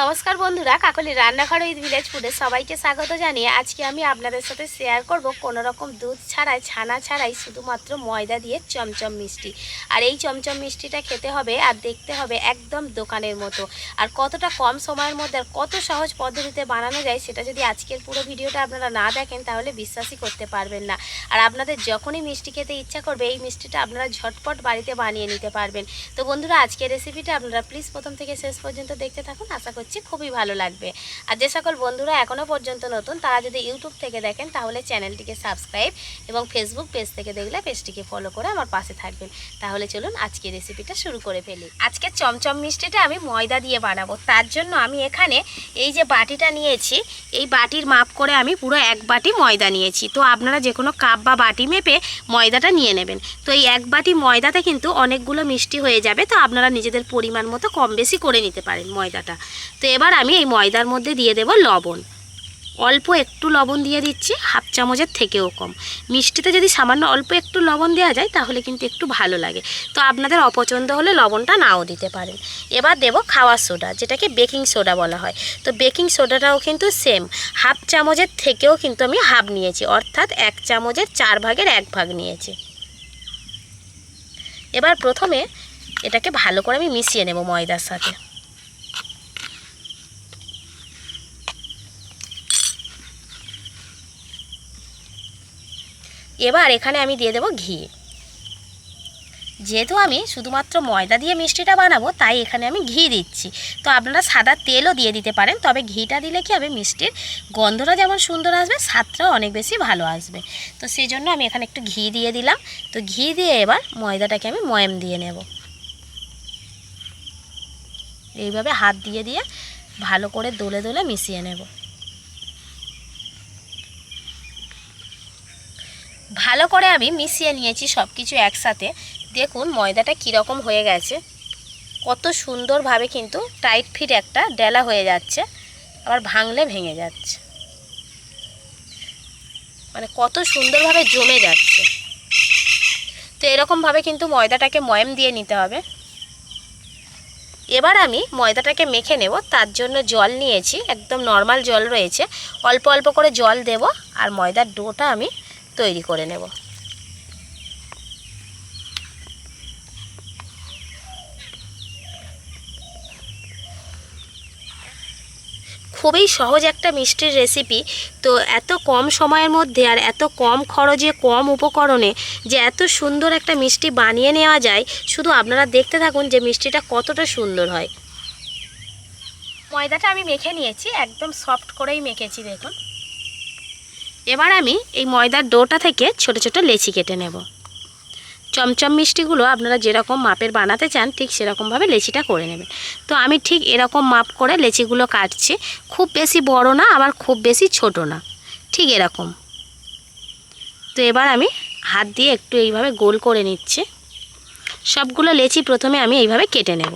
নমস্কার বন্ধুরা, কাকলি রান্নাঘর উইথ ভিলেজ ফুডে সবাইকে স্বাগত জানিয়ে আজকে আমি আপনাদের সাথে শেয়ার করব কোনো রকম দুধ ছাড়াই, ছানা ছাড়াই শুধুমাত্র ময়দা দিয়ে চমচম মিষ্টি। আর এই চমচম মিষ্টিটা খেতে হবে আর দেখতে হবে একদম দোকানের মতো। আর কতটা কম সময়ের মধ্যে আর কত সহজ পদ্ধতিতে বানানো যায় সেটা যদি আজকের পুরো ভিডিওটা আপনারা না দেখেন, তাহলে বিশ্বাসই করতে পারবেন না। আর আপনাদের যখনই মিষ্টি খেতে ইচ্ছা করবে, এই মিষ্টিটা আপনারা ঝটপট বাড়িতে বানিয়ে নিতে পারবেন। তো বন্ধুরা, আজকের রেসিপিটা আপনারা প্লিজ প্রথম থেকে শেষ পর্যন্ত দেখতে থাকুন। আশা করছি খুবই ভালো লাগবে। আর যে সকল বন্ধুরা এখনও পর্যন্ত নতুন, তারা যদি ইউটিউব থেকে দেখেন, তাহলে চ্যানেলটিকে সাবস্ক্রাইব এবং ফেসবুক পেজ থেকে দেখলে পেজটিকে ফলো করে আমার পাশে থাকবেন। তাহলে চলুন আজকে রেসিপিটা শুরু করে ফেলি। আজকে চমচম মিষ্টিটা আমি ময়দা দিয়ে বানাবো। তার জন্য আমি এখানে এই যে বাটিটা নিয়েছি, এই বাটির মাপ করে আমি পুরো এক বাটি ময়দা নিয়েছি। তো আপনারা যে কোনো কাপ বা বাটি মেপে ময়দাটা নিয়ে নেবেন। তো এই এক বাটি ময়দাতে কিন্তু অনেকগুলো মিষ্টি হয়ে যাবে। তো আপনারা নিজেদের পরিমাণ মতো কম বেশি করে নিতে পারেন ময়দাটা। তো এবার আমি এই ময়দার মধ্যে দিয়ে দেব লবণ। অল্প একটু লবণ দিয়ে দিচ্ছি, হাফ চামচের থেকেও কম। মিষ্টিতে যদি সামান্য অল্প একটু লবণ দেওয়া যায়, তাহলে কিন্তু একটু ভালো লাগে। তো আপনাদের অপছন্দ হলে লবণটা নাও দিতে পারেন। এবার দেব খাওয়ার সোডা, যেটাকে বেকিং সোডা বলা হয়। তো বেকিং সোডাটাও কিন্তু সেম। হাফ চামচের থেকেও কিন্তু আমি হাফ নিয়েছি, অর্থাৎ এক চামচের চার ভাগের এক ভাগ নিয়েছি। এবার প্রথমে এটাকে ভালো করে আমি মিশিয়ে নেব ময়দার সাথে। এবার এখানে আমি দিয়ে দেবো ঘি। যেহেতু আমি শুধুমাত্র ময়দা দিয়ে মিষ্টিটা বানাবো, তাই এখানে আমি ঘি দিচ্ছি। তো আপনারা সাদা তেলও দিয়ে দিতে পারেন, তবে ঘিটা দিলে কি হবে, মিষ্টির গন্ধটা যেমন সুন্দর আসবে, স্বাদটাও অনেক বেশি ভালো আসবে। তো সেই জন্য আমি এখানে একটু ঘি দিয়ে দিলাম। তো ঘি দিয়ে এবার ময়দাটাকে আমি ময়াম দিয়ে নেব। এইভাবে হাত দিয়ে দিয়ে ভালো করে দোলে দোলে মিশিয়ে নেব। ভালো করে আমি মিশিয়ে নিয়েছি সব কিছু একসাথে। দেখুন, ময়দাটা কীরকম হয়ে গেছে। কত সুন্দরভাবে কিন্তু টাইট ফিট একটা ডেলা হয়ে যাচ্ছে। আবার ভাঙলে ভেঙে যাচ্ছে। মানে কত সুন্দরভাবে জমে যাচ্ছে। তো এরকমভাবে কিন্তু ময়দাটাকে ময়াম দিয়ে নিতে হবে। এবার আমি ময়দাটাকে মেখে নেব। তার জন্য জল নিয়েছি। একদম নর্মাল জল রয়েছে। অল্প অল্প করে জল দেব। আর ময়দার ডোটা আমি তৈরি করে নেব। খুবই সহজ একটা মিষ্টির রেসিপি তো এত কম সময়ের মধ্যে আর এত কম খরচে, কম উপকরণে যে এত সুন্দর একটা মিষ্টি বানিয়ে নেওয়া যায়, শুধু আপনারা দেখতে থাকুন যে মিষ্টিটা কতটা সুন্দর হয়। ময়দাটা আমি মেখে নিয়েছি, একদম সফট করেই মেখেছি, দেখুন। এবার আমি এই ময়দার ডোটা থেকে ছোট ছোট লেচি কেটে নেব। চমচম মিষ্টিগুলো আপনারা যেরকম মাপের বানাতে চান, ঠিক সেরকমভাবে লেচিটা করে নেবেন। তো আমি ঠিক এরকম মাপ করে লেচিগুলো কাটছি। খুব বেশি বড় না, আবার খুব বেশি ছোট না। ঠিক এরকম। তো এবার আমি হাত দিয়ে একটু এইভাবে গোল করে নিচ্ছি। সবগুলো লেচি প্রথমে আমি এইভাবে কেটে নেব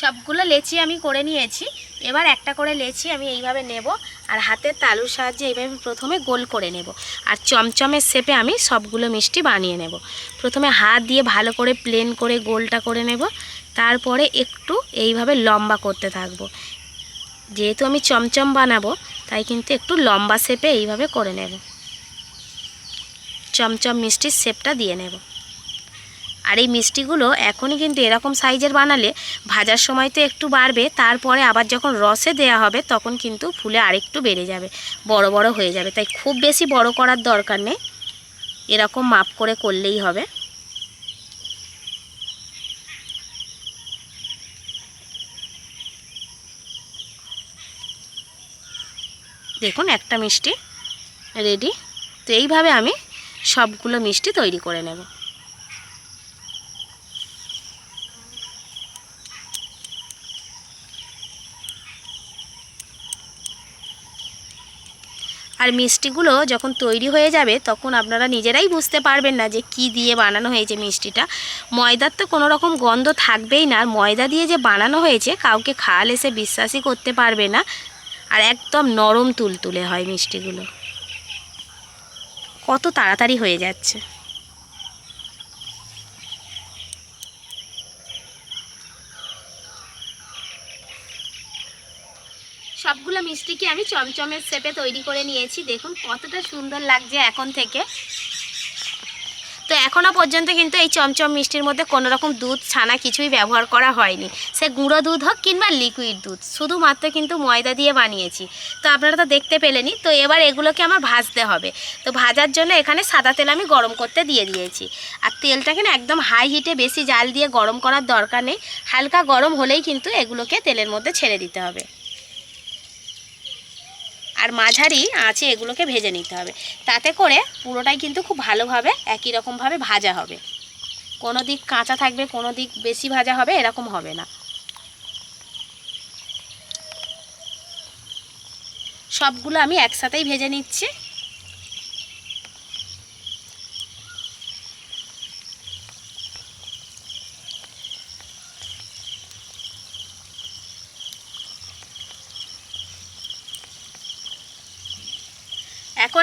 সবগুলো লেচি আমি করে নিয়েছি। এবার একটা করে লেচি আমি এইভাবে নেব আর হাতের তালুর সাহায্যে এইভাবে প্রথমে গোল করে নেব। আর চমচমের শেপে আমি সবগুলো মিষ্টি বানিয়ে নেব। প্রথমে হাত দিয়ে ভালো করে প্লেন করে গোলটা করে নেব। তারপরে একটু এইভাবে লম্বা করতে থাকব। যেহেতু আমি চমচম বানাবো, তাই কিন্তু একটু লম্বা শেপে এইভাবে করে নেব। চমচম মিষ্টির শেপটা দিয়ে নেব। আর এই মিষ্টিগুলো এখনই কিন্তু এরকম সাইজের বানালে ভাজার সময় তো একটু বাড়বে, তারপরে আবার যখন রসে দেয়া হবে তখন কিন্তু ফুলে আরেকটু বেড়ে যাবে, বড় বড় হয়ে যাবে। তাই খুব বেশি বড় করার দরকার নেই, এরকম মাপ করে করলেই হবে। দেখুন একটা মিষ্টি রেডি, তো এইভাবে আমি সবগুলো মিষ্টি তৈরি করে নেব। আর মিষ্টিগুলো যখন তৈরি হয়ে যাবে, তখন আপনারা নিজেরাই বুঝতে পারবেন না যে কি দিয়ে বানানো হয়েছে মিষ্টিটা। ময়দার তো কোনো রকম গন্ধ থাকবেই না ময়দা দিয়ে যে বানানো হয়েছে, কাউকে খাওয়ালে এসে বিশ্বাসই করতে পারবে না। আর একদম নরম তুলতুলে হয় মিষ্টিগুলো। কত তাড়াতাড়ি হয়ে যাচ্ছে। সবগুলো মিষ্টিকে আমি চমচমের শেপে তৈরি করে নিয়েছি। দেখুন, কতটা সুন্দর লাগছে এখন থেকে। তো এখনও পর্যন্ত কিন্তু এই চমচম মিষ্টির মধ্যে কোনো রকম দুধ ছানা কিছুই ব্যবহার করা হয়নি। সে গুঁড়ো দুধ হোক কিংবা লিকুইড দুধ, শুধুমাত্র কিন্তু ময়দা দিয়ে বানিয়েছি। তো আপনারা তো দেখতে পেলেনই, তো এবার এগুলোকে আমার ভাজতে হবে। তো ভাজার জন্য এখানে সাদা তেল আমি গরম করতে দিয়ে দিয়েছি। আর তেলটাকে না একদম হাই হিটে বেশি জাল দিয়ে গরম করার দরকার নেই। হালকা গরম হলেই কিন্তু এগুলোকে তেলের মধ্যে ছেড়ে দিতে হবে। আর মাঝারি আঁচে এগুলোকে ভেজে নিতে হবে। তাতে করে পুরোটাই কিন্তু খুব ভালোভাবে একই রকমভাবে ভাজা হবে। কোনো দিক কাঁচা থাকবে, কোনো দিক বেশি ভাজা হবে, এরকম হবে না। সবগুলো আমি একসাথেই ভেজে নিচ্ছি।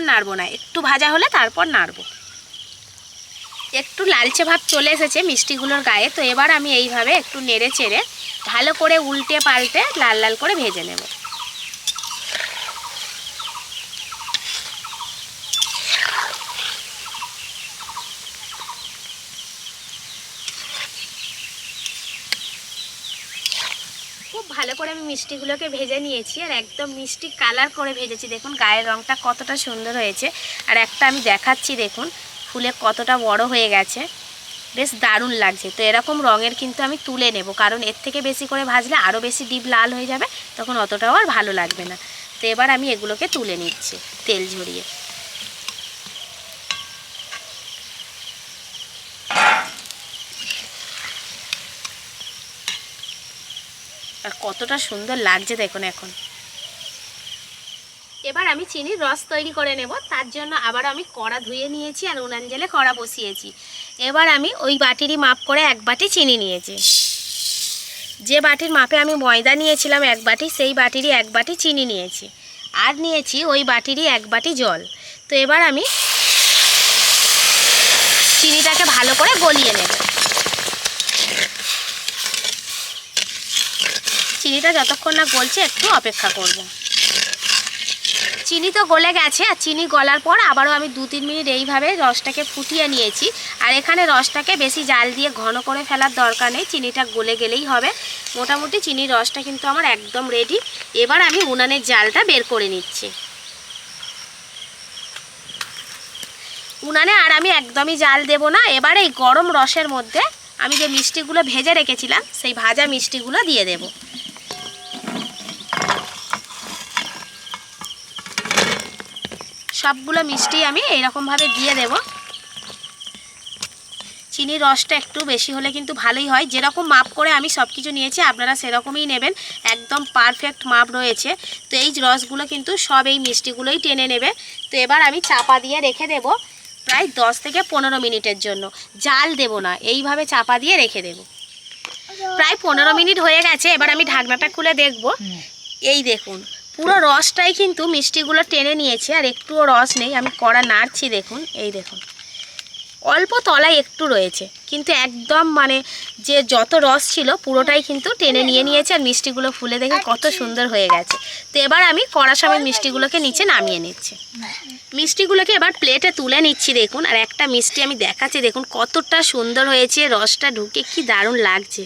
এখন নাড়বো না। একটু ভাজা হলে তারপর নাড়বো। একটু লালচে ভাব চলে এসেছে মিষ্টিগুলোর গায়ে, তো এবার আমি এইভাবে একটু নেড়ে চেড়ে ভালো করে উল্টে পাল্টে লাল লাল করে ভেজে নেব খুব ভালো করে আমি মিষ্টিগুলোকে ভেজে নিয়েছি আর একদম মিষ্টি কালার করে ভেজেছি। দেখুন, গায়ের রঙটা কতটা সুন্দর হয়েছে। আর একটা আমি দেখাচ্ছি, দেখুন, ফুলে কতটা বড় হয়ে গেছে। বেশ দারুণ লাগছে। তো এরকম রঙের কিন্তু আমি তুলে নেব, কারণ এর থেকে বেশি করে ভাজলে আরও বেশি ডিপ লাল হয়ে যাবে, তখন অতটাও আর ভালো লাগবে না। তো এবার আমি এগুলোকে তুলে নিচ্ছি, তেল ঝরিয়ে। আর কতটা সুন্দর লাগছে দেখুন এখন। এবার আমি চিনির রস তৈরি করে নেব, তার জন্য আবার আমি কড়া ধুয়ে নিয়েছি আর উনান জেলে কড়া বসিয়েছি। এবার আমি ওই বাটিরই মাপ করে এক বাটি চিনি নিয়েছি। যে বাটির মাপে আমি ময়দা নিয়েছিলাম এক বাটি, সেই বাটিরই এক বাটি চিনি নিয়েছি। আর নিয়েছি ওই বাটিরই এক বাটি জল। তো এবার আমি চিনিটাকে ভালো করে গলিয়ে নেব। চিনিটা যতক্ষণ না গলছে, একটু অপেক্ষা করব। চিনি তো গলে গেছে, আর চিনি গলার পর আবারও আমি দু তিন মিনিট এইভাবে রসটাকে ফুটিয়ে নিয়েছি। আর এখানে রসটাকে বেশি জাল দিয়ে ঘন করে ফেলার দরকার নেই, চিনিটা গলে গেলেই হবে। মোটামুটি চিনির রসটা কিন্তু আমার একদম রেডি এবার আমি উনানের জালটা বের করে নিচ্ছি। উনানে আর আমি একদমই জাল দেব না। এবার এই গরম রসের মধ্যে আমি যে মিষ্টিগুলো ভেজে রেখেছিলাম, সেই ভাজা মিষ্টিগুলো দিয়ে দেবো। সবগুলো মিষ্টি আমি এইরকমভাবে দিয়ে দেব। চিনির রসটা একটু বেশি হলে কিন্তু ভালোই হয়। যেরকম মাপ করে আমি সব কিছু নিয়েছি আপনারা সেরকমই নেবেন। একদম পারফেক্ট মাপ রয়েছে। তো এই রসগুলো কিন্তু সব এই মিষ্টিগুলোই টেনে নেবে। তো এবার আমি চাপা দিয়ে রেখে দেব প্রায় দশ থেকে পনেরো মিনিটের জন্য। জাল দেব না এইভাবে চাপা দিয়ে রেখে দেব। প্রায় পনেরো মিনিট হয়ে গেছে এবার আমি ঢাকনাটা খুলে দেখব। এই দেখুন পুরো রসটাই কিন্তু মিষ্টিগুলো টেনে নিয়েছে আর একটুও রস নেই। আমি কড়া নাড়ছি দেখুন। এই দেখুন। অল্প তলায় একটু রয়েছে কিন্তু একদম মানে যে যত রস ছিল পুরোটাই কিন্তু টেনে নিয়ে নিয়েছে আর মিষ্টিগুলো ফুলে দেখে কত সুন্দর হয়ে গেছে। তো এবার আমি কড়া সময় মিষ্টিগুলোকে নিচে নামিয়ে নিচ্ছি। মিষ্টিগুলোকে এবার প্লেটে তুলে নিচ্ছি দেখুন। আর একটা মিষ্টি আমি দেখাচ্ছি দেখুন কতটা সুন্দর হয়েছে রসটা ঢুকে কি দারুণ লাগছে।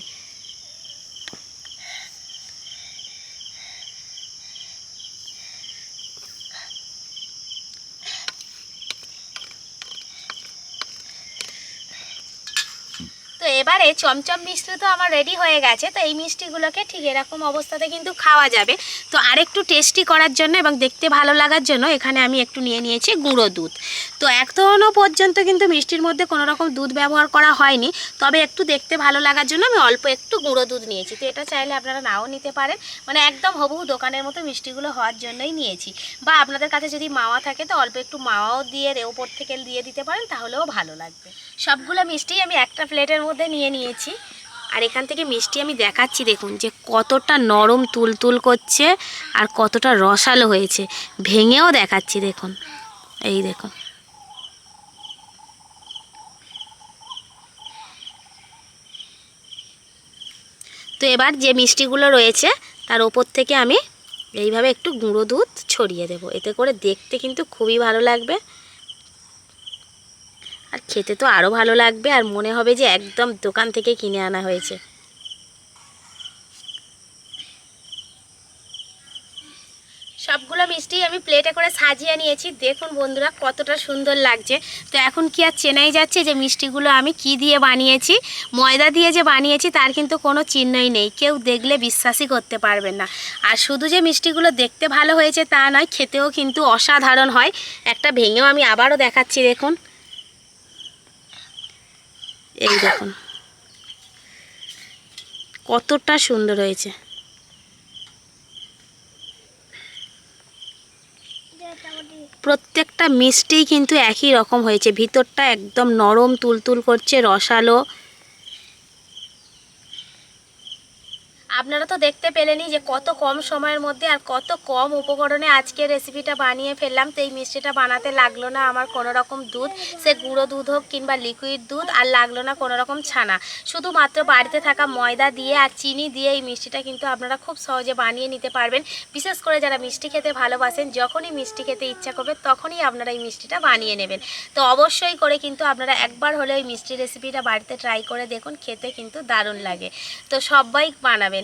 তো এবারে চমচম মিষ্টি তো আমার রেডি হয়ে গেছে, তো এই মিষ্টিগুলোকে ঠিক এরকম অবস্থাতে কিন্তু খাওয়া যাবে। তো আরেকটু টেস্টি করার জন্য এবং দেখতে ভালো লাগার জন্য এখানে আমি একটু নিয়ে নিয়েছি গুঁড়ো দুধ। তো এখনও পর্যন্ত কিন্তু মিষ্টির মধ্যে কোনো রকম দুধ ব্যবহার করা হয়নি, তবে একটু দেখতে ভালো লাগার জন্য আমি অল্প একটু গুঁড়ো দুধ নিয়েছি। তো এটা চাইলে আপনারা নাও নিতে পারেন মানে একদম হবু দোকানের মতো মিষ্টিগুলো হওয়ার জন্যই নিয়েছি। বা আপনাদের কাছে যদি মাওয়া থাকে তো অল্প একটু মাওয়াও দিয়ে ওপর থেকে দিয়ে দিতে পারেন, তাহলেও ভালো লাগবে। সবগুলো মিষ্টি আমি একটা প্লেটের মধ্যে নিয়ে নিয়েছি। আর এখান থেকে মিষ্টি আমি দেখাচ্ছি, দেখুন যে কতটা নরম তুলতুল করছে আর কতটা রসালো হয়েছে। ভেঙেও দেখাচ্ছি, দেখুন। এই দেখুন। তো এবার যে মিষ্টিগুলো রয়েছে, তার ওপর থেকে আমি এইভাবে একটু গুঁড়ো দুধ ছড়িয়ে দেব। এতে করে দেখতে কিন্তু খুবই ভালো লাগবে। খেতে তো আরও ভালো লাগবে আর মনে হবে যে একদম দোকান থেকে কিনে আনা হয়েছে। সবগুলো মিষ্টি আমি প্লেটে করে সাজিয়ে নিয়েছি। দেখুন বন্ধুরা, কতটা সুন্দর লাগছে। তো এখন কি আর চেনাই যাচ্ছে যে মিষ্টিগুলো আমি কি দিয়ে বানিয়েছি। ময়দা দিয়ে যে বানিয়েছি, তার কিন্তু কোনো চিহ্নই নেই। কেউ দেখলে বিশ্বাসই করতে পারবেন না। আর শুধু যে মিষ্টিগুলো দেখতে ভালো হয়েছে তা নয়, খেতেও কিন্তু অসাধারণ হয়। একটা ভেঙেও আমি আবারও দেখাচ্ছি, দেখুন। এই দেখুন। কতটা সুন্দর হয়েছে। প্রত্যেকটা মিষ্টি কিন্তু একই রকম হয়েছে। ভিতরটা একদম নরম, তুলতুল করছে, রসালো। আপনারা তো দেখতে পেলেনই যে কত কম সময়ের মধ্যে আর কত কম উপকরণে আজকে রেসিপিটা বানিয়ে ফেললাম। তো এই মিষ্টিটা বানাতে লাগল না আমার কোনো রকম দুধ। সে গুঁড়ো দুধ হোক কিংবা লিকুইড দুধ আর লাগল না কোনো রকম ছানা। শুধুমাত্র বাড়িতে থাকা ময়দা দিয়ে আর চিনি দিয়ে এই মিষ্টিটা কিন্তু আপনারা খুব সহজে বানিয়ে নিতে পারবেন। বিশেষ করে যারা মিষ্টি খেতে ভালোবাসেন, যখনই মিষ্টি খেতে ইচ্ছা করবে তখনই আপনারা এই মিষ্টিটা বানিয়ে নেবেন। তো অবশ্যই করে কিন্তু আপনারা একবার হলে ওই মিষ্টি রেসিপিটা বাড়িতে ট্রাই করে দেখুন, খেতে কিন্তু দারুণ লাগে। তো সবাই বানাবেন।